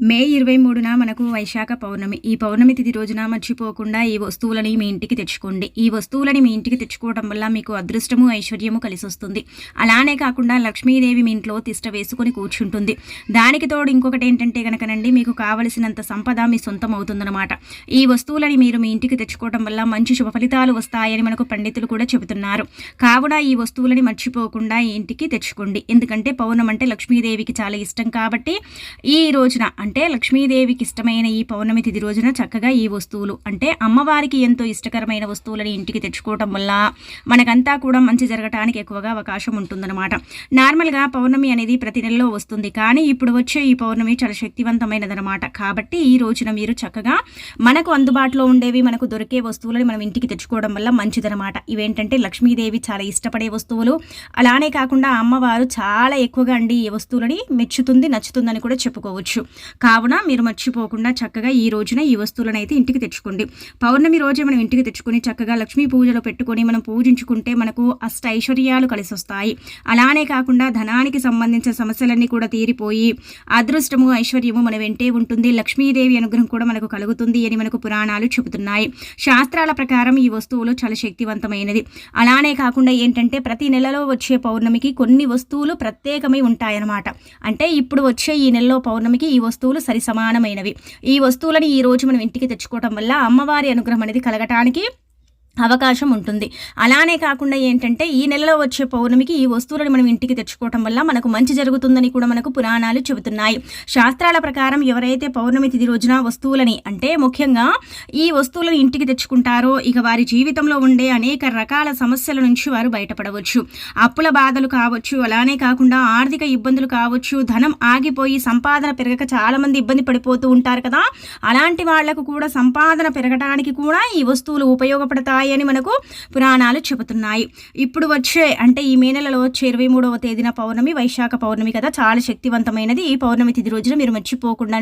మే ఇరవై మూడున మనకు వైశాఖ పౌర్ణమి. ఈ పౌర్ణమి తిథి రోజున మర్చిపోకుండా ఈ వస్తువులని మీ ఇంటికి తెచ్చుకోండి. ఈ వస్తువులని మీ ఇంటికి తెచ్చుకోవడం వల్ల మీకు అదృష్టము ఐశ్వర్యము కలిసి వస్తుంది అలానే కాకుండా లక్ష్మీదేవి మీ ఇంట్లో తిష్ట వేసుకొని కూర్చుంటుంది. దానికి తోడు ఇంకొకటి ఏంటంటే కనుకనండి మీకు కావలసినంత సంపద మీ సొంతం అవుతుందన్నమాట ఈ వస్తువులని మీరు మీ ఇంటికి తెచ్చుకోవడం వల్ల మంచి శుభ ఫలితాలు వస్తాయని మనకు పండితులు కూడా చెబుతున్నారు. కావున ఈ వస్తువులని మర్చిపోకుండా ఈ ఇంటికి తెచ్చుకోండి. ఎందుకంటే పౌర్ణం అంటే లక్ష్మీదేవికి చాలా ఇష్టం కాబట్టి ఈ రోజున అంటే లక్ష్మీదేవికి ఇష్టమైన ఈ పౌర్ణమి తిథి రోజున చక్కగా ఈ వస్తువులు అంటే అమ్మవారికి ఎంతో ఇష్టకరమైన వస్తువులని ఇంటికి తెచ్చుకోవటం వల్ల మనకంతా కూడా మంచి జరగటానికి ఎక్కువగా అవకాశం ఉంటుందన్నమాట. నార్మల్గా పౌర్ణమి అనేది ప్రతి నెలలో వస్తుంది కానీ ఇప్పుడు వచ్చే ఈ పౌర్ణమి చాలా శక్తివంతమైనదనమాట కాబట్టి ఈ రోజున మీరు చక్కగా మనకు అందుబాటులో ఉండేవి మనకు దొరికే వస్తువులని మనం ఇంటికి తెచ్చుకోవడం వల్ల మంచిదనమాట ఇవేంటంటే లక్ష్మీదేవి చాలా ఇష్టపడే వస్తువులు. అలానే కాకుండా అమ్మవారు చాలా ఎక్కువగా అండి ఈ వస్తువులని మెచ్చుతుంది నచ్చుతుందని కూడా చెప్పుకోవచ్చు. కావున మీరు మర్చిపోకుండా చక్కగా ఈ రోజున ఈ వస్తువులను అయితే ఇంటికి తెచ్చుకోండి. పౌర్ణమి రోజే మనం ఇంటికి తెచ్చుకొని చక్కగా లక్ష్మీ పూజలో పెట్టుకొని మనం పూజించుకుంటే మనకు అష్ట ఐశ్వర్యాలు కలిసి వస్తాయి అలానే కాకుండా ధనానికి సంబంధించిన సమస్యలన్నీ కూడా తీరిపోయి అదృష్టము ఐశ్వర్యము మన వెంటే ఉంటుంది. లక్ష్మీదేవి అనుగ్రహం కూడా మనకు కలుగుతుంది అని మనకు పురాణాలు చెబుతున్నాయి. శాస్త్రాల ప్రకారం ఈ వస్తువులు చాలా శక్తివంతమైనది. అలానే కాకుండా ఏంటంటే ప్రతి నెలలో వచ్చే పౌర్ణమికి కొన్ని వస్తువులు ప్రత్యేకమై ఉంటాయన్నమాట. అంటే ఇప్పుడు వచ్చే ఈ నెలలో పౌర్ణమికి ఈ వస్తువు వస్తువులు సరి సమానమైనవి ఈ వస్తువులని ఈ రోజు మనం ఇంటికి తెచ్చుకోవటం వల్ల అమ్మవారి అనుగ్రహం అనేది కలగటానికి అవకాశం ఉంటుంది. అలానే కాకుండా ఏంటంటే ఈ నెలలో వచ్చే పౌర్ణమికి ఈ వస్తువులను మనం ఇంటికి తెచ్చుకోవటం వల్ల మనకు మంచి జరుగుతుందని కూడా మనకు పురాణాలు చెబుతున్నాయి. శాస్త్రాల ప్రకారం ఎవరైతే పౌర్ణమి తిది రోజున వస్తువులని అంటే ముఖ్యంగా ఈ వస్తువులను ఇంటికి తెచ్చుకుంటారో ఇక వారి జీవితంలో ఉండే అనేక రకాల సమస్యల నుంచి వారు బయటపడవచ్చు. అప్పుల బాధలు కావచ్చు అలానే కాకుండా ఆర్థిక ఇబ్బందులు కావచ్చు ధనం ఆగిపోయి సంపాదన పెరగక చాలామంది ఇబ్బంది పడిపోతూ ఉంటారు కదా. అలాంటి వాళ్ళకు కూడా సంపాదన పెరగడానికి కూడా ఈ వస్తువులు ఉపయోగపడతాయి. ఉంటాయి అని మనకు పురాణాలు చెబుతున్నాయి. ఇప్పుడు వచ్చే అంటే ఈ మే నెలలో వచ్చే ఇరవై మూడవ తేదీన పౌర్ణమి వైశాఖ పౌర్ణమి కదా. చాలా శక్తివంతమైనది ఈ పౌర్ణమి తిథి రోజున. మీరు మర్చిపోకుండా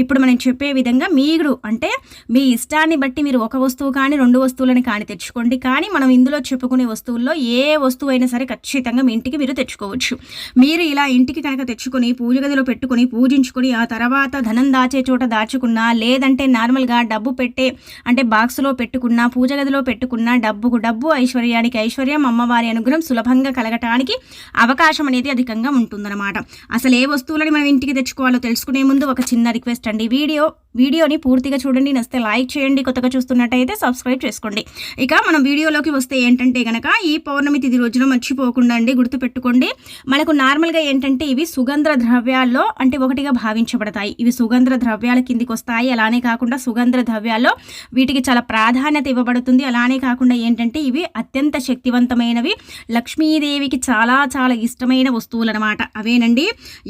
ఇప్పుడు మనం చెప్పే విధంగా మీరు అంటే మీ ఇష్టాన్ని బట్టి మీరు ఒక వస్తువు కానీ రెండు వస్తువులని కానీ తెచ్చుకోండి. కానీ మనం ఇందులో చెప్పుకునే వస్తువుల్లో ఏ వస్తువు అయినా సరే ఖచ్చితంగా మీ ఇంటికి మీరు తెచ్చుకోవచ్చు. మీరు ఇలా ఇంటికి కనుక తెచ్చుకొని పూజ గదిలో పెట్టుకొని పూజించుకొని ఆ తర్వాత ధనం దాచే చోట దాచుకున్నా లేదంటే నార్మల్గా డబ్బు పెట్టే అంటే బాక్స్లో పెట్టుకున్నా పూజ గదిలో పెట్టు పెట్టుకున్న డబ్బుకు డబ్బు ఐశ్వర్యానికి ఐశ్వర్యం అమ్మవారి అనుగ్రహం సులభంగా కలగటానికి అవకాశం అనేది అధికంగా ఉంటుందన్నమాట. అసలు ఏ వస్తువులని మనం ఇంటికి తెచ్చుకోవాలో తెలుసుకునే ముందు ఒక చిన్న రిక్వెస్ట్ అండి. వీడియో వీడియోని పూర్తిగా చూడండి నస్తే లైక్ చేయండి కొత్తగా చూస్తున్నట్టయితే సబ్స్క్రైబ్ చేసుకోండి. ఇక మనం వీడియోలోకి వస్తే ఏంటంటే కనుక ఈ పౌర్ణమి తిది రోజున మర్చిపోకుండా అండి గుర్తుపెట్టుకోండి. మనకు నార్మల్గా ఏంటంటే ఇవి సుగంధ ద్రవ్యాల్లో అంటే ఒకటిగా భావించబడతాయి. ఇవి సుగంధ ద్రవ్యాల కిందికి వస్తాయి. అలానే కాకుండా సుగంధ ద్రవ్యాల్లో వీటికి చాలా ప్రాధాన్యత ఇవ్వబడుతుంది. అలానే కాకుండా ఏంటంటే ఇవి అత్యంత శక్తివంతమైనవి. లక్ష్మీదేవికి చాలా చాలా ఇష్టమైన వస్తువులు అనమాట అవేనండి?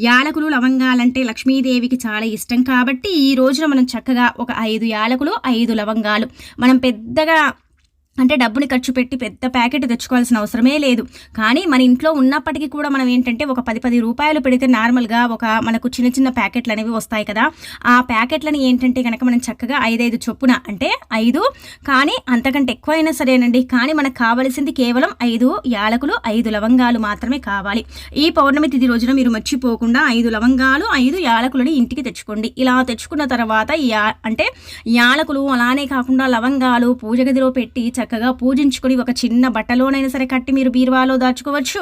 యాలకులు లవంగాలంటే లక్ష్మీదేవికి చాలా ఇష్టం కాబట్టి ఈ రోజున మనం చక్కగా ఒక ఐదు యాలకులు ఐదు లవంగాలు. మనం పెద్దగా అంటే డబ్బుని ఖర్చు పెట్టి పెద్ద ప్యాకెట్ తెచ్చుకోవాల్సిన అవసరమే లేదు. కానీ మన ఇంట్లో ఉన్నప్పటికీ కూడా మనం ఏంటంటే ఒక పది పది రూపాయలు పెడితే నార్మల్గా ఒక మనకు చిన్న చిన్న ప్యాకెట్లు అనేవి వస్తాయి కదా. ఆ ప్యాకెట్లని ఏంటంటే కనుక మనం చక్కగా ఐదైదు చొప్పున అంటే ఐదు కానీ అంతకంటే ఎక్కువైనా సరేనండి. కానీ మనకు కావలసింది కేవలం ఐదు యాలకులు ఐదు లవంగాలు మాత్రమే కావాలి. ఈ పౌర్ణమి తిథి రోజున మీరు మర్చిపోకుండా ఐదు లవంగాలు ఐదు యాలకులని ఇంటికి తెచ్చుకోండి. ఇలా తెచ్చుకున్న తర్వాత యా అంటే యాలకులు అలానే కాకుండా లవంగాలు పూజ గదిలో పెట్టి చక్కగా పూజించుకొని ఒక చిన్న బట్టలోనైనా సరే కట్టి మీరు బీరువాలో దాచుకోవచ్చు.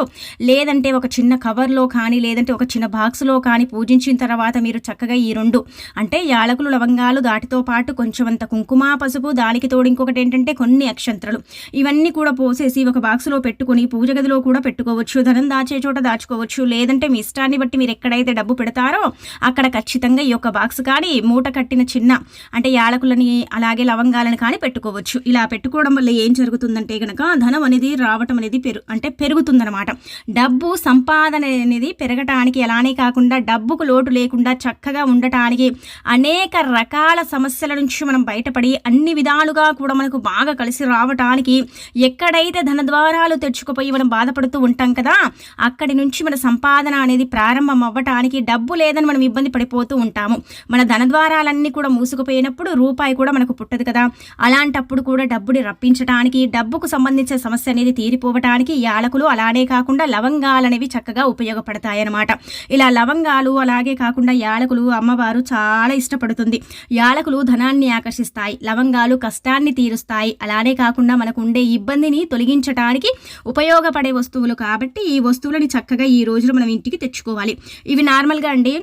లేదంటే ఒక చిన్న కవర్లో కానీ లేదంటే ఒక చిన్న బాక్స్లో కానీ పూజించిన తర్వాత మీరు చక్కగా ఈ రెండు అంటే యాలకులు లవంగాలు దాటితో పాటు కొంచెం అంత కుంకుమ పసుపు దానికి తోడు ఇంకొకటి ఏంటంటే కొన్ని అక్షంత్రలు ఇవన్నీ కూడా పోసేసి ఒక బాక్స్లో పెట్టుకొని పూజ గదిలో కూడా పెట్టుకోవచ్చు. ధనం దాచే చోట దాచుకోవచ్చు. లేదంటే మీ ఇష్టాన్ని బట్టి మీరు ఎక్కడైతే డబ్బు పెడతారో అక్కడ ఖచ్చితంగా ఈ యొక్క బాక్స్ కానీ మూట కట్టిన చిన్న అంటే యాలకులని అలాగే లవంగాలను కానీ పెట్టుకోవచ్చు. ఇలా పెట్టుకోవడం వల్ల ఏం జరుగుతుందంటే కనుక ధనం అనేది రావటం అనేది పెరు అంటే పెరుగుతుందనమాట డబ్బు సంపాదన అనేది పెరగటానికి ఎలానే కాకుండా డబ్బుకు లోటు లేకుండా చక్కగా ఉండటానికి అనేక రకాల సమస్యల నుంచి మనం బయటపడి అన్ని విధాలుగా కూడా మనకు బాగా కలిసి రావటానికి ఎక్కడైతే ధన ద్వారాలు తెచ్చుకుపోయి మనం బాధపడుతూ ఉంటాం కదా అక్కడి నుంచి మన సంపాదన అనేది ప్రారంభం అవ్వటానికి డబ్బు లేదని మనం ఇబ్బంది పడిపోతూ ఉంటాము. మన ధన ద్వారాలన్నీ కూడా మూసుకుపోయినప్పుడు రూపాయి కూడా మనకు పుట్టదు కదా. అలాంటప్పుడు కూడా డబ్బుని రప్పించ తగ్గించడానికి డబ్బుకు సంబంధించిన సమస్య అనేది తీరిపోవటానికి యాలకులు అలానే కాకుండా లవంగాలు అనేవి చక్కగా ఉపయోగపడతాయి అన్నమాట ఇలా లవంగాలు అలాగే కాకుండా యాలకులు అమ్మవారు చాలా ఇష్టపడుతుంది. యాలకులు ధనాన్ని ఆకర్షిస్తాయి లవంగాలు కష్టాన్ని తీరుస్తాయి. అలానే కాకుండా మనకు ఉండే ఇబ్బందిని తొలగించడానికి ఉపయోగపడే వస్తువులు కాబట్టి ఈ వస్తువులని చక్కగా ఈ రోజులు మనం ఇంటికి తెచ్చుకోవాలి. ఇవి నార్మల్గా అండి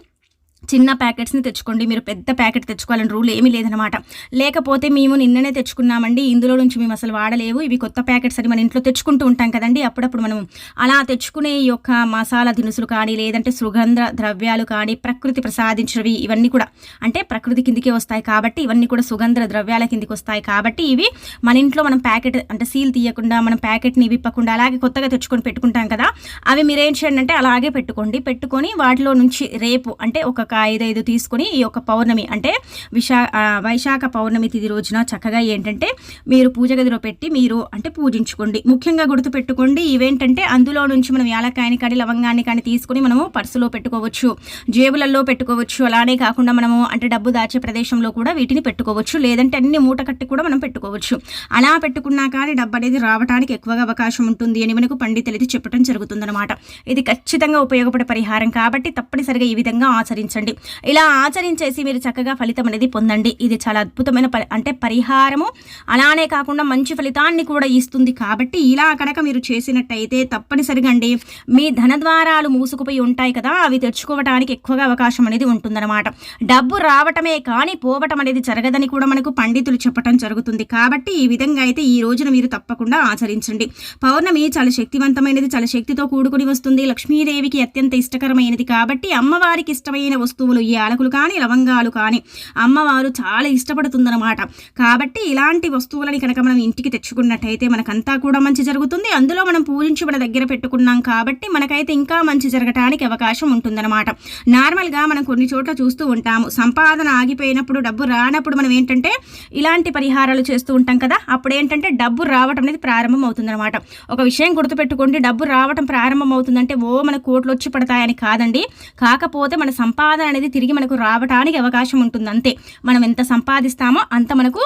చిన్న ప్యాకెట్స్ని తెచ్చుకోండి. మీరు పెద్ద ప్యాకెట్ తెచ్చుకోవాలని రూల్ ఏమీ లేదనమాట లేకపోతే మేము నిన్ననే తెచ్చుకున్నామండి. ఇందులో నుంచి మేము అసలు వాడలేవు. ఇవి కొత్త ప్యాకెట్స్ అని మన ఇంట్లో తెచ్చుకుంటూ ఉంటాం కదండి. అప్పుడప్పుడు మనం అలా తెచ్చుకునే ఈ యొక్క మసాలా దినుసులు కానీ లేదంటే సుగంధ ద్రవ్యాలు కానీ ప్రకృతి ప్రసాదించినవి ఇవన్నీ కూడా అంటే ప్రకృతి కిందికే వస్తాయి కాబట్టి ఇవన్నీ కూడా సుగంధ ద్రవ్యాల కిందికి వస్తాయి కాబట్టి ఇవి మన ఇంట్లో మనం ప్యాకెట్ అంటే సీల్ తీయకుండా మనం ప్యాకెట్ని విప్పకుండా అలాగే కొత్తగా తెచ్చుకొని పెట్టుకుంటాం కదా అవి మీరేం చేయండి అంటే అలాగే పెట్టుకోండి. పెట్టుకొని వాటిలో నుంచి రేపు అంటే ఒక ఐదైదు తీసుకొని ఈ యొక్క పౌర్ణమి అంటే విశా వైశాఖ పౌర్ణమి తిది రోజున చక్కగా ఏంటంటే మీరు పూజ గదిలో పెట్టి మీరు అంటే పూజించుకోండి. ముఖ్యంగా గుర్తు పెట్టుకోండి ఇవేంటంటే అందులో నుంచి మనం యాలకాయని కానీ లవంగాన్ని కానీ తీసుకొని మనము పర్సులో పెట్టుకోవచ్చు జేబులలో పెట్టుకోవచ్చు. అలానే కాకుండా మనము అంటే డబ్బు దాచే ప్రదేశంలో కూడా వీటిని పెట్టుకోవచ్చు. లేదంటే అన్ని మూట కట్టి కూడా మనం పెట్టుకోవచ్చు. అలా పెట్టుకున్నా కానీ డబ్బు అనేది రావడానికి ఎక్కువగా అవకాశం ఉంటుంది అని మనకు పండితులు అయితే చెప్పడం జరుగుతుందన్నమాట. ఇది ఖచ్చితంగా ఉపయోగపడే పరిహారం కాబట్టి తప్పనిసరిగా ఈ విధంగా ఆచరించండి. ఆచరించండి ఇలా ఆచరించేసి మీరు చక్కగా ఫలితం అనేది పొందండి. ఇది చాలా అద్భుతమైన అంటే పరిహారము. అలానే కాకుండా మంచి ఫలితాన్ని కూడా ఇస్తుంది. కాబట్టి ఇలా కనుక మీరు చేసినట్టయితే తప్పనిసరిగా అండి మీ ధనద్వారాలు మూసుకుపోయి ఉంటాయి కదా అవి తెచ్చుకోవడానికి ఎక్కువగా అవకాశం అనేది ఉంటుందన్నమాట. డబ్బు రావటమే కానీ పోవటం అనేది జరగదని కూడా మనకు పండితులు చెప్పటం జరుగుతుంది. కాబట్టి ఈ విధంగా అయితే ఈ రోజున మీరు తప్పకుండా ఆచరించండి. పౌర్ణమి చాలా శక్తివంతమైనది. చాలా శక్తితో కూడుకుని వస్తుంది. లక్ష్మీదేవికి అత్యంత ఇష్టకరమైనది. కాబట్టి అమ్మవారికి ఇష్టమైన వస్తువు వస్తువులు ఈ యాలకులు కానీ లవంగాలు కానీ అమ్మవారు చాలా ఇష్టపడుతుందన్నమాట. కాబట్టి ఇలాంటి వస్తువులని కనుక మనం ఇంటికి తెచ్చుకున్నట్టయితే మనకంతా కూడా మంచి జరుగుతుంది. అందులో మనం పూజించి మన దగ్గర పెట్టుకున్నాం కాబట్టి మనకైతే ఇంకా మంచి జరగటానికి అవకాశం ఉంటుందన్నమాట. నార్మల్గా మనం కొన్ని చోట్ల చూస్తూ ఉంటాము. సంపాదన ఆగిపోయినప్పుడు డబ్బు రానప్పుడు మనం ఏంటంటే ఇలాంటి పరిహారాలు చేస్తూ ఉంటాం కదా. అప్పుడు ఏంటంటే డబ్బు రావటం అనేది ప్రారంభం అవుతుందన్నమాట ఒక విషయం గుర్తుపెట్టుకోండి. డబ్బు రావటం ప్రారంభం అవుతుందంటే ఓ మన కోట్లు వచ్చి పడతాయని కాదండి. కాకపోతే మన సంపాదన అనేది తిరిగి మనకు రావడానికి అవకాశం ఉంటుంది అంతే మనం ఎంత సంపాదిస్తామో అంత మనకు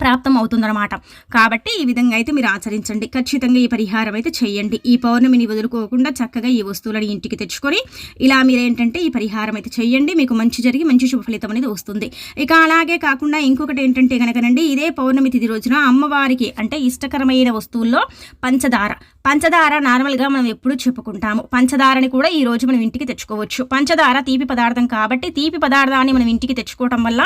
ప్రాప్తం అవుతుందన్నమాట కాబట్టి ఈ విధంగా అయితే మీరు ఆచరించండి. ఖచ్చితంగా ఈ పరిహారం అయితే చేయండి. ఈ పౌర్ణమిని వదులుకోకుండా చక్కగా ఈ వస్తువులను ఇంటికి తెచ్చుకొని ఇలా మీరేంటంటే ఈ పరిహారం అయితే చేయండి. మీకు మంచి జరిగి మంచి శుభ ఫలితం అనేది వస్తుంది. ఇక అలాగే కాకుండా ఇంకొకటి ఏంటంటే కనుకనండి ఇదే పౌర్ణమి తిథి రోజున అమ్మవారికి అంటే ఇష్టకరమైన వస్తువుల్లో పంచదార. పంచదార నార్మల్గా మనం ఎప్పుడూ చెప్పుకుంటాము. పంచదారని కూడా ఈ రోజు మనం ఇంటికి తెచ్చుకోవచ్చు. పంచదార తీపి పదార్థం కాబట్టి తీపి పదార్థాన్ని మనం ఇంటికి తెచ్చుకోవటం వల్ల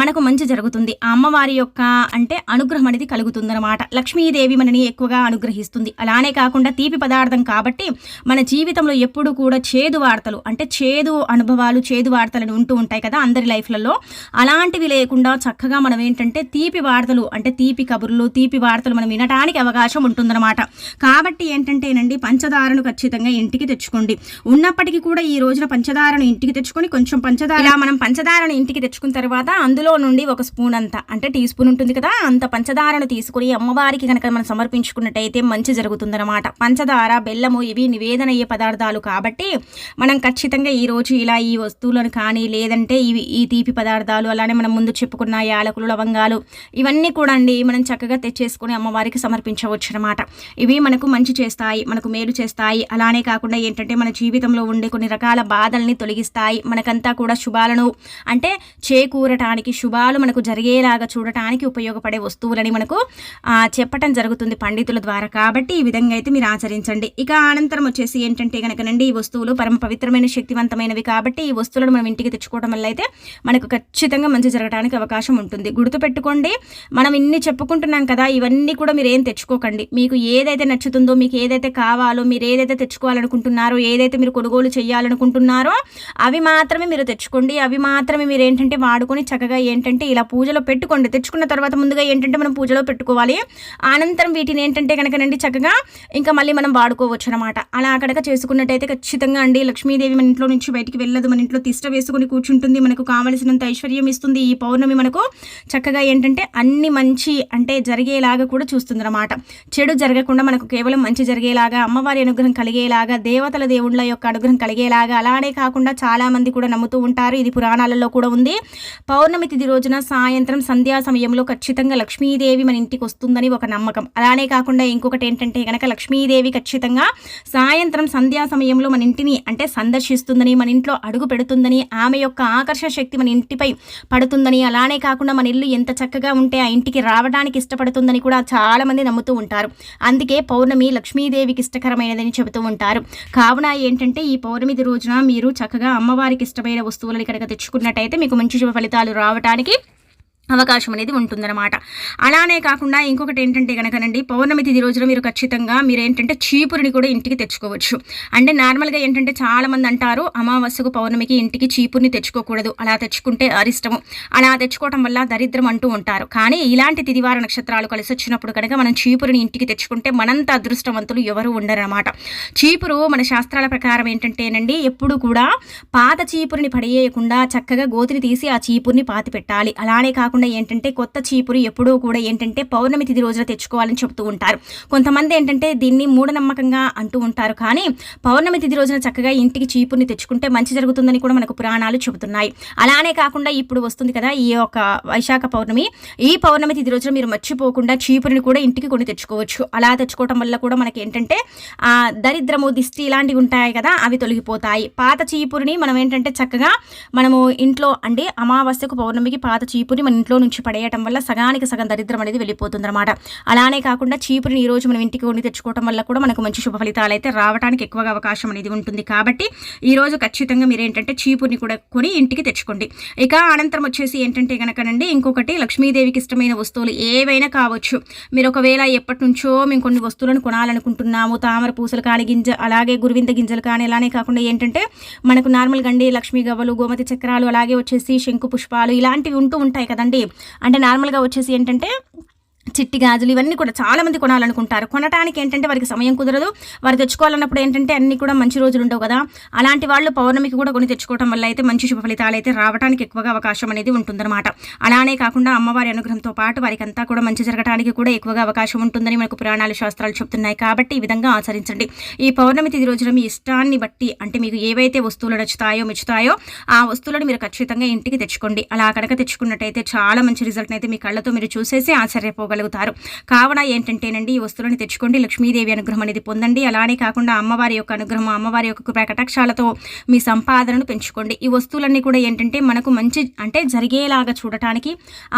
మనకు మంచి జరుగుతుంది. అమ్మవారి యొక్క అంటే అనుగ్రహం అనేది కలుగుతుందన్నమాట. లక్ష్మీదేవి మనని ఎక్కువగా అనుగ్రహిస్తుంది. అలానే కాకుండా తీపి పదార్థం కాబట్టి మన జీవితంలో ఎప్పుడు కూడా చేదు వార్తలు అంటే చేదు అనుభవాలు చేదు వార్తలు ఉంటూ ఉంటాయి కదా అందరి లైఫ్లలో. అలాంటివి లేకుండా చక్కగా మనం ఏంటంటే తీపి వార్తలు అంటే తీపి కబుర్లు తీపి వార్తలు మనం వినడానికి అవకాశం ఉంటుందన్నమాట. కాబట్టి ఏంటంటేనండి పంచదారను ఖచ్చితంగా ఇంటికి తెచ్చుకోండి. ఉన్నప్పటికీ కూడా ఈ రోజున పంచదారను ఇంటికి తెచ్చుకొని కొంచెం పంచదార మనం పంచదారను ఇంటికి తెచ్చుకున్న తర్వాత అందులో నుండి ఒక స్పూన్ అంత అంటే టీ స్పూన్ ఉంటుంది కదా అంత పంచదారను తీసుకుని అమ్మవారికి కనుక మనం సమర్పించుకున్నట్టయితే మంచి జరుగుతుందన్నమాట. పంచదార బెల్లము ఇవి నివేదన అయ్యే పదార్థాలు కాబట్టి మనం ఖచ్చితంగా ఈ రోజు ఇలా ఈ వస్తువులను కానీ లేదంటే ఇవి ఈ తీపి పదార్థాలు అలానే మనం ముందు చెప్పుకున్న యాలకులు లవంగాలు ఇవన్నీ కూడా అండి మనం చక్కగా తెచ్చేసుకుని అమ్మవారికి సమర్పించవచ్చు అనమాట ఇవి మనకు మంచి చేస్తాయి మనకు మేలు చేస్తాయి. అలానే కాకుండా ఏంటంటే మన జీవితంలో ఉండే కొన్ని రకాల బాధల్ని తొలగిస్తాయి. మనకంతా కూడా శుభాలను అంటే చేకూరటానికి శుభాలు మనకు జరిగేలాగా చూడటానికి ఉపయోగపడే వస్తువులని మనకు చెప్పటం జరుగుతుంది పండితుల ద్వారా. కాబట్టి ఈ విధంగా అయితే మీరు ఆచరించండి. ఇక అనంతరం వచ్చేసి ఏంటంటే కనుకనండి ఈ వస్తువులు పరమ పవిత్రమైన శక్తివంతమైనవి కాబట్టి ఈ వస్తువులను మనం ఇంటికి తెచ్చుకోవడం వల్ల అయితే మనకు ఖచ్చితంగా మంచి జరగడానికి అవకాశం ఉంటుంది. గుర్తుపెట్టుకోండి మనం ఇన్ని చెప్పుకుంటున్నాం కదా ఇవన్నీ కూడా మీరు ఏం తెచ్చుకోకండి. మీకు ఏదైతే నచ్చుతుందో మీకు ఏదైతే కావాలో మీరు ఏదైతే తెచ్చుకోవాలనుకుంటున్నారో ఏదైతే మీరు కొనుగోలు చేయాలనుకుంటున్నారో అవి మాత్రమే మీరు తెచ్చుకోండి. అవి మాత్రమే మీరు ఏంటంటే వాడుకొని చక్కగా ఏంటంటే ఇలా పూజలో పెట్టుకోండి. తెచ్చుకున్న తర్వాత ముందుగా ఏంటంటే మనం పూజలో పెట్టుకోవాలి. అనంతరం వీటిని ఏంటంటే కనుకనండి చక్కగా ఇంకా మళ్ళీ మనం వాడుకోవచ్చు అనమాట అలా అక్కడక చేసుకున్నట్టయితే ఖచ్చితంగా అండి లక్ష్మీదేవి మన ఇంట్లో నుంచి బయటికి వెళ్ళదు. మన ఇంట్లో తిష్ట వేసుకుని కూర్చుంటుంది. మనకు కావలసినంత ఐశ్వర్యం ఇస్తుంది. ఈ పౌర్ణమి మనకు చక్కగా ఏంటంటే అన్ని మంచి అంటే జరిగేలాగా కూడా చూస్తుంది అనమాట చెడు జరగకుండా మనకు కేవలం మంచి జరిగేలాగా అమ్మవారి అనుగ్రహం కలిగేలాగా దేవతల దేవుళ్ళ యొక్క అనుగ్రహం కలిగేలాగా అలానే కాకుండా చాలామంది కూడా నమ్ముతూ ఉంటారు. ఇది పురాణాలలో కూడా ఉంది. పౌర్ణమి తిథి రోజున సాయంత్రం సంధ్యా సమయంలో ఖచ్చితంగా ఖచ్చితంగా లక్ష్మీదేవి మన ఇంటికి వస్తుందని ఒక నమ్మకం. అలానే కాకుండా ఇంకొకటి ఏంటంటే కనుక లక్ష్మీదేవి ఖచ్చితంగా సాయంత్రం సంధ్యా సమయంలో మన ఇంటిని అంటే సందర్శిస్తుందని మన ఇంట్లో అడుగు పెడుతుందని ఆమె యొక్క ఆకర్షణ శక్తి మన ఇంటిపై పడుతుందని అలానే కాకుండా మన ఇల్లు ఎంత చక్కగా ఉంటే ఆ ఇంటికి రావడానికి ఇష్టపడుతుందని కూడా చాలామంది నమ్ముతూ ఉంటారు. అందుకే పౌర్ణమి లక్ష్మీదేవికి ఇష్టకరమైనదని చెబుతూ ఉంటారు. కావున ఏంటంటే ఈ పౌర్ణమి రోజున మీరు చక్కగా అమ్మవారికి ఇష్టమైన వస్తువులను కనుక తెచ్చుకున్నట్టయితే మీకు మంచి శుభ ఫలితాలు రావడానికి అవకాశం అనేది ఉంటుందన్నమాట. అలానే కాకుండా ఇంకొకటి ఏంటంటే కనుకనండి పౌర్ణమి తిది రోజున మీరు ఖచ్చితంగా మీరు ఏంటంటే చీపురిని కూడా ఇంటికి తెచ్చుకోవచ్చు. అంటే నార్మల్గా ఏంటంటే చాలామంది అంటారు అమావాస్యకు పౌర్ణమికి ఇంటికి చీపురిని తెచ్చుకోకూడదు అలా తెచ్చుకుంటే అరిష్టము అలా తెచ్చుకోవడం వల్ల దరిద్రం అంటూ ఉంటారు. కానీ ఇలాంటి తిదివార నక్షత్రాలు కలిసి వచ్చినప్పుడు కనుక మనం చీపురిని ఇంటికి తెచ్చుకుంటే మనంత అదృష్టవంతులు ఎవరు ఉండరన్నమాట. చీపురు మన శాస్త్రాల ప్రకారం ఏంటంటేనండి ఎప్పుడు కూడా పాత చీపురిని పడేయకుండా చక్కగా గోతిని తీసి ఆ చీపురిని పాతి పెట్టాలి అలానే కాకుండా కాకుండా ఏంటంటే కొత్త చీపురు ఎప్పుడూ కూడా ఏంటంటే పౌర్ణమి తిథి రోజున తెచ్చుకోవాలని చెప్తూ ఉంటారు. కొంతమంది ఏంటంటే దీన్ని మూఢనమ్మకంగా అంటూ ఉంటారు. కానీ పౌర్ణమి తిథి రోజున చక్కగా ఇంటికి చీపుర్ని తెచ్చుకుంటే మంచి జరుగుతుందని కూడా మనకు పురాణాలు చెబుతున్నాయి. అలానే కాకుండా ఇప్పుడు వస్తుంది కదా ఈ యొక్క వైశాఖ పౌర్ణమి. ఈ పౌర్ణమి తిథి రోజున మీరు మర్చిపోకుండా చీపురిని కూడా ఇంటికి కొని తెచ్చుకోవచ్చు. అలా తెచ్చుకోవటం వల్ల కూడా మనకి ఏంటంటే ఆ దరిద్రము దిష్టి ఇలాంటివి ఉంటాయి కదా అవి తొలగిపోతాయి. పాత చీపురిని మనం ఏంటంటే చక్కగా మనము ఇంట్లో అంటే అమావాస్యకు పౌర్ణమికి పాత చీపురిని మనం ఇంట్లో నుంచి పడేయటం వల్ల సగానికి సగం దరిద్రం అనేది వెళ్ళిపోతుంది అనమాట అలానే కాకుండా చీపురిని ఈ రోజు మనం ఇంటికి వండి తెచ్చుకోవడం వల్ల కూడా మనకు మంచి శుభ ఫలితాలు అయితే రావడానికి ఎక్కువగా అవకాశం అనేది ఉంటుంది. కాబట్టి ఈ రోజు ఖచ్చితంగా మీరు ఏంటంటే చీపురిని కూడా కొని ఇంటికి తెచ్చుకోండి. ఇక అనంతరం వచ్చేసి ఏంటంటే కనుకనండి ఇంకొకటి లక్ష్మీదేవికి ఇష్టమైన వస్తువులు ఏవైనా కావచ్చు. మీరు ఒకవేళ ఎప్పటి నుంచో మేము కొన్ని వస్తువులను కొనాలనుకుంటున్నాము తామర పూసలు కానీ గింజ అలాగే గురువింద గింజలు కానీ అలానే కాకుండా ఏంటంటే మనకు నార్మల్ గండి లక్ష్మీ గవ్వలు గోమతి చక్రాలు అలాగే వచ్చేసి శంకు పుష్పాలు ఇలాంటివి ఉంటూ ఉంటాయి కదండి. అంటే నార్మల్గా వచ్చేసి ఏంటంటే చిట్టి గాజులు ఇవన్నీ కూడా చాలా మంది కొనాలనుకుంటారు. కొనడానికి ఏంటంటే వారికి సమయం కుదరదు. వారు తెచ్చుకోవాలన్నప్పుడు ఏంటంటే అన్ని కూడా మంచి రోజులు ఉండవు కదా. అలాంటి వాళ్ళు పౌర్ణమికి కూడా కొని తెచ్చుకోవడం వల్ల అయితే మంచి శుభ ఫలితాలు అయితే రావడానికి ఎక్కువగా అవకాశం అనేది ఉంటుందన్నమాట. అలానే కాకుండా అమ్మవారి అనుగ్రహంతో పాటు వారికి అంతా కూడా మంచి జరగడానికి కూడా ఎక్కువగా అవకాశం ఉంటుందని మనకు పురాణాలు శాస్త్రాలు చెప్తున్నాయి. కాబట్టి ఈ విధంగా ఆచరించండి. ఈ పౌర్ణమి తిది రోజున మీ ఇష్టాన్ని బట్టి అంటే మీకు ఏవైతే వస్తువులు నచ్చుతాయో మెచ్చుతాయో ఆ వస్తువులను మీరు ఖచ్చితంగా ఇంటికి తెచ్చుకోండి. అలా కనుక తెచ్చుకున్నట్టయితే చాలా మంచి రిజల్ట్ అయితే మీ కళ్ళతో మీరు చూసేసి ఆశ్చర్యపోగలరు. తెచ్చుకోగలుగుతారు. కావున ఏంటంటేనండి ఈ వస్తువులను తెచ్చుకోండి లక్ష్మీదేవి అనుగ్రహం అనేది పొందండి. అలానే కాకుండా అమ్మవారి యొక్క అనుగ్రహం అమ్మవారి యొక్క కటాక్షాలతో మీ సంపాదనను పెంచుకోండి. ఈ వస్తువులన్నీ కూడా ఏంటంటే మనకు మంచి అంటే జరిగేలాగా చూడటానికి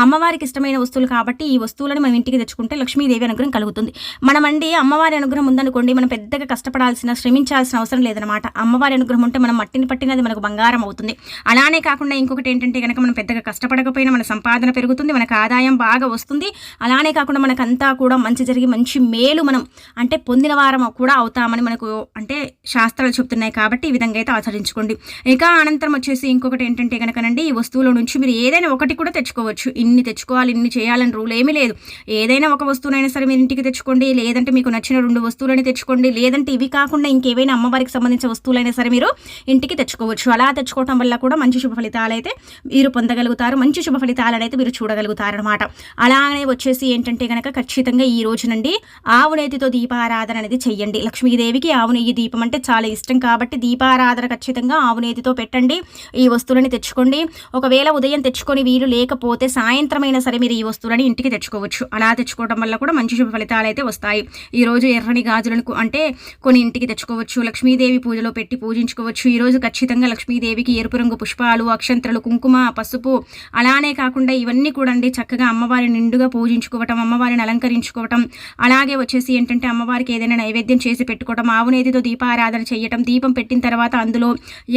అమ్మవారికి ఇష్టమైన వస్తువులు కాబట్టి ఈ వస్తువులను మనం ఇంటికి తెచ్చుకుంటే లక్ష్మీదేవి అనుగ్రహం కలుగుతుంది. మనమండి అమ్మవారి అనుగ్రహం ఉందనుకోండి మనం పెద్దగా కష్టపడాల్సిన శ్రమించాల్సిన అవసరం లేదనమాట అమ్మవారి అనుగ్రహం ఉంటే మనం మట్టిని పట్టినది మనకు బంగారం అవుతుంది. అలానే కాకుండా ఇంకొకటి ఏంటంటే కనుక మనం పెద్దగా కష్టపడకపోయినా మన సంపాదన పెరుగుతుంది మనకు ఆదాయం బాగా వస్తుంది. అలానే కాకుండా మనకంతా కూడా మంచి జరిగి మంచి మేలు మనం అంటే పొందిన వారం కూడా అవుతామని మనకు అంటే శాస్త్రాలు చెప్తున్నాయి కాబట్టి ఈ విధంగా అయితే ఆచరించుకోండి. ఇక అనంతరం వచ్చేసి ఇంకొకటి ఏంటంటే కనుకనండి ఈ వస్తువుల నుంచి మీరు ఏదైనా ఒకటి కూడా తెచ్చుకోవచ్చు. ఇన్ని తెచ్చుకోవాలి ఇన్ని చేయాలని రూల్ ఏమీ లేదు. ఏదైనా ఒక వస్తువునైనా సరే మీరు ఇంటికి తెచ్చుకోండి లేదంటే మీకు నచ్చిన రెండు వస్తువులని తెచ్చుకోండి లేదంటే ఇవి కాకుండా ఇంకేవైనా అమ్మవారికి సంబంధించిన వస్తువులైనా సరే మీరు ఇంటికి తెచ్చుకోవచ్చు. అలా తెచ్చుకోవటం వల్ల కూడా మంచి శుభ ఫలితాలు అయితే మీరు పొందగలుగుతారు. మంచి శుభ ఫలితాలను అయితే మీరు చూడగలుగుతారనమాట అలానే వచ్చేసి ఏంటంటే కనుక ఖచ్చితంగా ఈ రోజు నుండి ఆవు నేతితో దీపారాధన అనేది చెయ్యండి. లక్ష్మీదేవికి ఆవు నెయ్యి దీపం అంటే చాలా ఇష్టం కాబట్టి దీపారాధన ఖచ్చితంగా ఆవు నేతితో పెట్టండి. ఈ వస్తువులని తెచ్చుకోండి. ఒకవేళ ఉదయం తెచ్చుకొని వీలు లేకపోతే సాయంత్రమైనా సరే మీరు ఈ వస్తువులని ఇంటికి తెచ్చుకోవచ్చు. అలా తెచ్చుకోవడం వల్ల కూడా మంచి శుభ ఫలితాలు అయితే వస్తాయి. ఈరోజు ఎర్రని గాజులను అంటే కొన్ని ఇంటికి తెచ్చుకోవచ్చు. లక్ష్మీదేవి పూజలో పెట్టి పూజించుకోవచ్చు. ఈరోజు ఖచ్చితంగా లక్ష్మీదేవికి ఎరుపు రంగు పుష్పాలు అక్షంత్రలు కుంకుమ పసుపు అలానే కాకుండా ఇవన్నీ కూడా చక్కగా అమ్మవారి నిండుగా పూజించుకోవచ్చు చేసుకోవటం అమ్మవారిని అలంకరించుకోవటం అలాగే వచ్చేసి ఏంటంటే అమ్మవారికి ఏదైనా నైవేద్యం చేసి పెట్టుకోవటం ఆవునేదితో దీపారాధన చేయటం దీపం పెట్టిన తర్వాత అందులో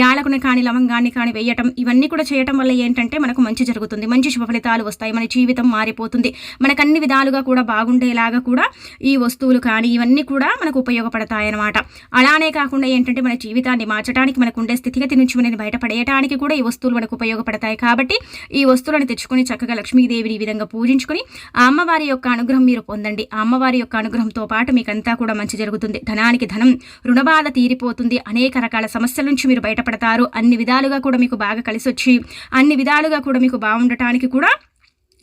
యాలకుని కానీ లవంగాన్ని కానీ వేయటం ఇవన్నీ కూడా చేయటం వల్ల ఏంటంటే మనకు మంచి జరుగుతుంది. మంచి శుభ ఫలితాలు వస్తాయి. మన జీవితం మారిపోతుంది. మనకు అన్ని విధాలుగా కూడా బాగుండేలాగా కూడా ఈ వస్తువులు కానీ ఇవన్నీ కూడా మనకు ఉపయోగపడతాయి అన్నమాట అలానే కాకుండా ఏంటంటే మన జీవితాన్ని మార్చడానికి మనకు ఉండే స్థితిగతి నుంచి మనం బయటపడేయడానికి కూడా ఈ వస్తువులు మనకు ఉపయోగపడతాయి. కాబట్టి ఈ వస్తువులను తెచ్చుకొని చక్కగా లక్ష్మీదేవిని ఈ విధంగా పూజించుకొని ఆ అమ్మవారి యొక్క అనుగ్రహం మీరు పొందండి. అమ్మవారి యొక్క అనుగ్రహంతో పాటు మీకంతా కూడా మంచి జరుగుతుంది. ధనానికి ధనం రుణబాధ తీరిపోతుంది. అనేక రకాల సమస్యల నుంచి మీరు బయటపడతారు. అన్ని విధాలుగా కూడా మీకు బాగా కలిసి వచ్చి అన్ని విధాలుగా కూడా మీకు బాగుండటానికి కూడా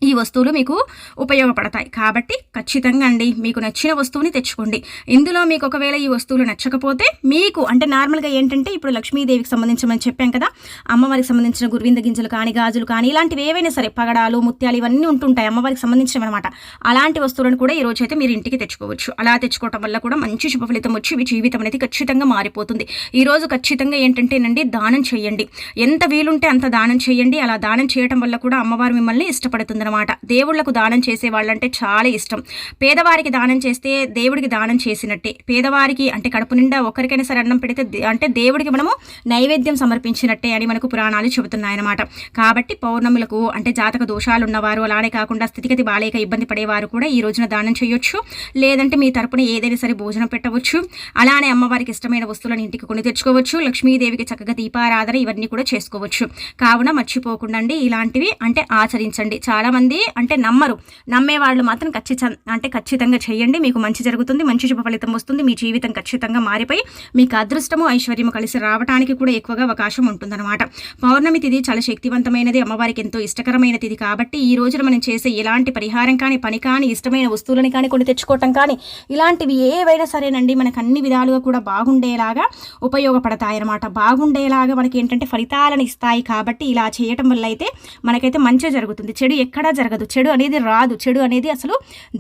ఈ వస్తువులు మీకు ఉపయోగపడతాయి. కాబట్టి ఖచ్చితంగా అండి మీకు నచ్చిన వస్తువుని తెచ్చుకోండి. ఇందులో మీకు ఒకవేళ ఈ వస్తువులు నచ్చకపోతే మీకు అంటే నార్మల్గా ఏంటంటే ఇప్పుడు లక్ష్మీదేవికి సంబంధించిన చెప్పాం కదా అమ్మవారికి సంబంధించిన గురువింద గింజలు కానీ గాజులు కానీ ఇలాంటివి ఏవైనా సరే పగడాలు ముత్యాలు ఇవన్నీ ఉంటుంటాయి అమ్మవారికి సంబంధించినవి అనమాట అలాంటి వస్తువులను కూడా ఈ రోజు అయితే మీరు ఇంటికి తెచ్చుకోవచ్చు. అలా తెచ్చుకోవటం వల్ల కూడా మంచి శుభ ఫలితం వచ్చి మీ జీవితం అనేది ఖచ్చితంగా మారిపోతుంది. ఈ రోజు ఖచ్చితంగా ఏంటంటేనండి దానం చేయండి. ఎంత వీలుంటే అంత దానం చేయండి. అలా దానం చేయడం వల్ల కూడా అమ్మవారు మిమ్మల్ని ఇష్టపడుతుంది అనమాట దేవుళ్ళకు దానం చేసే వాళ్ళంటే చాలా ఇష్టం. పేదవారికి దానం చేస్తే దేవుడికి దానం చేసినట్టే. పేదవారికి అంటే కడుపు నిండా ఒకరికైనా సరే అన్నం పెడితే అంటే దేవుడికి మనము నైవేద్యం సమర్పించినట్టే అని మనకు పురాణాలు చెబుతున్నాయన్నమాట కాబట్టి పౌర్ణములకు అంటే జాతక దోషాలు ఉన్నవారు అలానే కాకుండా స్థితిగతి బాలేక ఇబ్బంది పడేవారు కూడా ఈ రోజున దానం చేయొచ్చు. లేదంటే మీ తరపున ఏదైనా సరే భోజనం పెట్టవచ్చు. అలానే అమ్మవారికి ఇష్టమైన వస్తువులను ఇంటికి కొని తెచ్చుకోవచ్చు. లక్ష్మీదేవికి చక్కగా దీపారాధన ఇవన్నీ కూడా చేసుకోవచ్చు. కావున మర్చిపోకుండా ఇలాంటివి అంటే ఆచరించండి. చాలా చాలామంది మంది అంటే నమ్మరు. నమ్మే వాళ్ళు మాత్రం ఖచ్చితంగా అంటే ఖచ్చితంగా చేయండి. మీకు మంచి జరుగుతుంది మంచి శుభ ఫలితం వస్తుంది. మీ జీవితం ఖచ్చితంగా మారిపోయి మీకు అదృష్టము ఐశ్వర్యము కలిసి రావడానికి కూడా ఎక్కువగా అవకాశం ఉంటుందన్నమాట. పౌర్ణమి తిథి చాలా శక్తివంతమైనది. అమ్మవారికి ఎంతో ఇష్టకరమైన తిథి కాబట్టి ఈ రోజున మనం చేసే ఎలాంటి పరిహారం కానీ పని కానీ ఇష్టమైన వస్తువులని కానీ కొన్ని తెచ్చుకోవటం కానీ ఇలాంటివి ఏవైనా సరేనండి. మనకు అన్ని విధాలుగా కూడా బాగుండేలాగా ఉపయోగపడతాయి అన్నమాట బాగుండేలాగా మనకి ఏంటంటే ఫలితాలను ఇస్తాయి కాబట్టి ఇలా చేయటం వల్ల అయితే మనకైతే మంచి జరుగుతుంది. చెడు ఎక్కడ జరగదు. చెడు అనేది రాదు. చెడు అనేది అసలు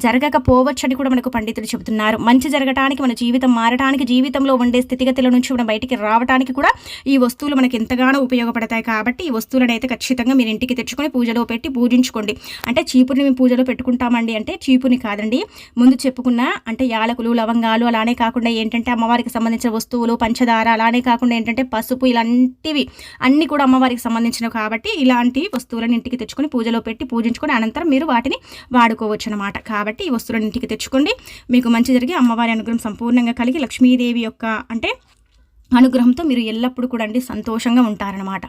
జరగకపోవచ్చు అని కూడా మనకు పండితులు చెబుతున్నారు. మంచి జరగటానికి మన జీవితం మారటానికి జీవితంలో ఉండే స్థితిగతుల నుంచి మనం బయటికి రావడానికి కూడా ఈ వస్తువులు మనకి ఎంతగానో ఉపయోగపడతాయి కాబట్టి ఈ వస్తువులను అయితే ఖచ్చితంగా మీరు ఇంటికి తెచ్చుకొని పూజలో పెట్టి పూజించుకోండి. అంటే చీపుని మేము పూజలో పెట్టుకుంటామండి అంటే చీపుని కాదండి. ముందు చెప్పుకున్న అంటే యాలకులు లవంగాలు అలానే కాకుండా ఏంటంటే అమ్మవారికి సంబంధించిన వస్తువులు పంచదార అలానే కాకుండా ఏంటంటే పసుపు ఇలాంటివి అన్నీ కూడా అమ్మవారికి సంబంధించినవి కాబట్టి ఇలాంటి వస్తువులను ఇంటికి తెచ్చుకొని పూజలో పెట్టి పూజించుకొని అనంతరం మీరు వాటిని వాడుకోవచ్చు అనమాట కాబట్టి ఈ వస్తువులను ఇంటికి తెచ్చుకోండి. మీకు మంచి జరిగి అమ్మవారి అనుగ్రహం సంపూర్ణంగా కలిగి లక్ష్మీదేవి యొక్క అంటే అనుగ్రహంతో మీరు ఎల్లప్పుడూ కూడా అండి సంతోషంగా ఉంటారనమాట